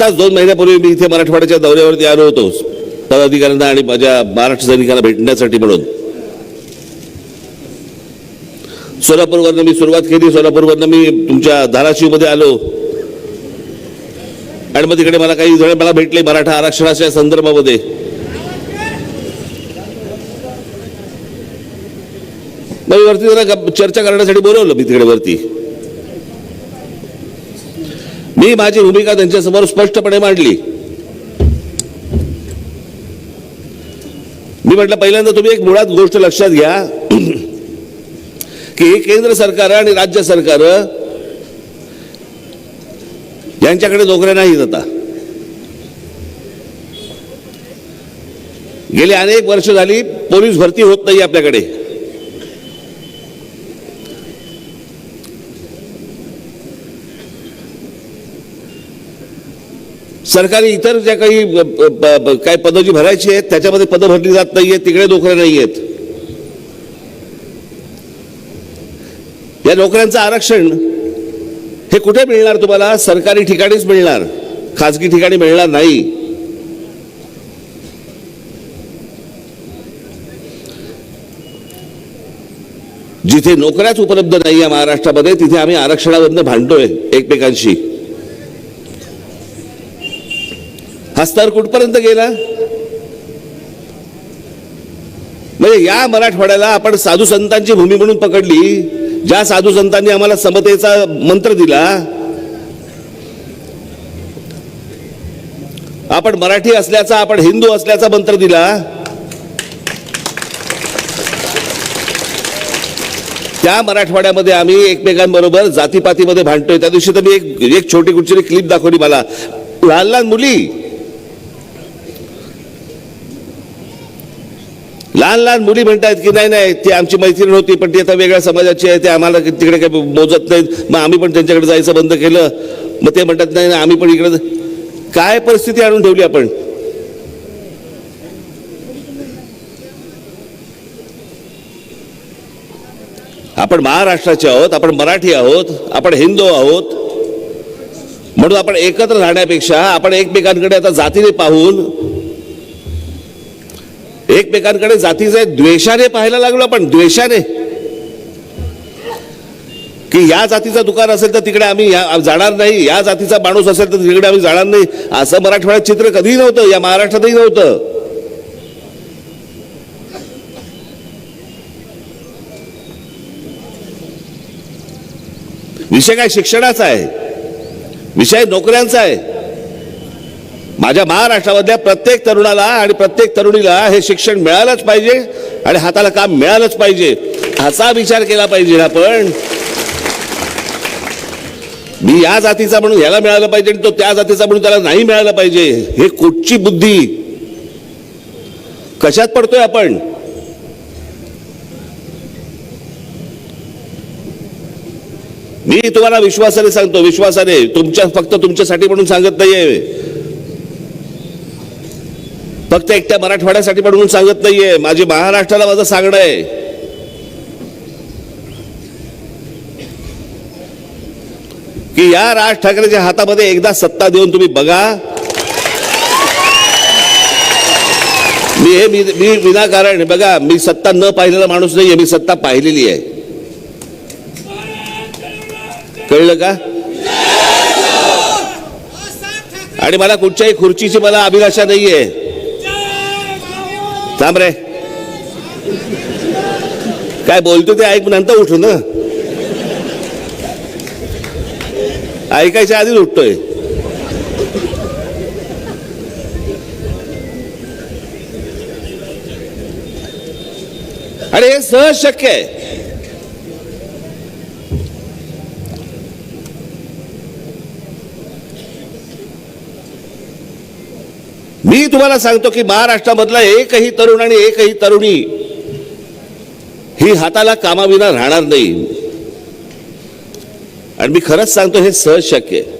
आताच दोन महिन्यापूर्वी मी इथे मराठवाड्याच्या दौऱ्यावरती आलो होतो. पदाधिकाऱ्यांना आणि माझ्या महाराष्ट्र सैनिकांना भेटण्यासाठी म्हणून. सोलापूरवरनं मी सुरुवात केली. सोलापूरवरनं मी तुमच्या धाराशिवमध्ये आलो. आणि मग तिकडे मला काही जण मला भेटले मराठा आरक्षणाच्या संदर्भामध्ये. मग वरती जरा चर्चा करण्यासाठी बोलवलं मी तिकडे वरती. मी माझी भूमिका त्यांच्यासमोर स्पष्टपणे मांडली. मी म्हटलं पहिल्यांदा तुम्ही एक मुळात गोष्ट लक्षात घ्या की केंद्र सरकार आणि राज्य सरकार यांच्याकडे नोकऱ्या नाहीत आता. गेली अनेक वर्ष झाली पोलीस भरती होत नाही आपल्याकडे. सरकारी इतर ज्या काही काय पदं जी भरायची आहेत त्याच्यामध्ये पदं भरली जात नाही आहेत तिकडे नोकऱ्या नाही आहेत या नोकऱ्यांचं आरक्षण हे कुठे मिळणार तुम्हाला? सरकारी ठिकाणीच मिळणार. खाजगी ठिकाणी मिळणार नाही. जिथे नोकऱ्याच उपलब्ध नाही आहे महाराष्ट्रामध्ये तिथे आम्ही आरक्षणाबद्दल भांडतोय एकमेकांशी. हा स्तर कुठपर्यंत गेला? म्हणजे या मराठवाड्याला आपण साधू संतांची भूमी म्हणून पकडली ज्या साधू संतांनी आम्हाला समतेचा मंत्र दिला आपण मराठी असल्याचा आपण हिंदू असल्याचा मंत्र दिला त्या मराठवाड्यामध्ये आम्ही एकमेकांबरोबर जातीपातीमध्ये भांडतोय. त्या दिवशी तर मी एक एक छोटी कुठची क्लिप दाखवली मला. लहान लहान मुली लहान लहान मुली म्हणतात की नाही नाही ती आमची मैत्रीण होती पण ती आता वेगळ्या समाजाची आहे ते आम्हाला तिकडे काही मोजत नाहीत. मग आम्ही पण त्यांच्याकडे जायचं बंद केलं. मग ते म्हणतात नाही ना आम्ही पण इकडे काय परिस्थिती आणून ठेवली आपण? आपण महाराष्ट्राचे आहोत आपण मराठी आहोत आपण हिंदू आहोत. म्हणून आपण एकत्र राहण्यापेक्षा आपण एकमेकांकडे आता जातीने पाहून एकमेकांकडे जातीचे द्वेषाने पाहायला लागलो आपण द्वेषाने. की या जातीचं दुकान असेल तर तिकडे आम्ही या- जाणार नाही या जातीचा माणूस असेल तर तिकडे आम्ही जाणार नाही. असं मराठवाड्यात चित्र कधीही नव्हतं या महाराष्ट्रातही नव्हतं. विषय काय शिक्षणाचा आहे? विषय नोकऱ्यांचा आहे. माझ्या महाराष्ट्रामधल्या प्रत्येक तरुणाला आणि प्रत्येक तरुणीला हे शिक्षण मिळालंच पाहिजे आणि हाताला काम मिळालंच पाहिजे असा विचार केला पाहिजे आपण. मी या जातीचा म्हणून ह्याला मिळालं पाहिजे आणि तो त्या जातीचा म्हणून त्याला नाही मिळालं पाहिजे हे कुठची बुद्धी? कशात पडतोय आपण? मी तुम्हाला विश्वासाने सांगतो विश्वासाने तुमच्या फक्त तुमच्यासाठी म्हणून सांगत नाहीये. फक्त एकट्या मराठवाड्यासाठी म्हणून सांगत नाहीये. माझे महाराष्ट्राला माझं सांगणं आहे. की या राज ठाकरेच्या हातामध्ये एकदा सत्ता देऊन तुम्ही बघा. मी हे मी मी विनाकारण बघा मी सत्ता न पाहिलेला माणूस नाहीये. मी सत्ता पाहिलेली आहे. कळलं का? आणि मला कुठच्याही खुर्चीची मला अभिलाषा नाहीये. थांब रे. काय बोलतो ते ऐक नंतर उठू ना. ऐकायच्या आधीच उठतोय. आणि हे सहज शक्य आहे. मी तुम्हाला सांगतो की महाराष्ट्रामधला एकही तरुण आणि एकही तरुणी ही हाताला कामाविना राहणार नाही. आणि मी खरंच सांगतो हे सहज शक्य आहे.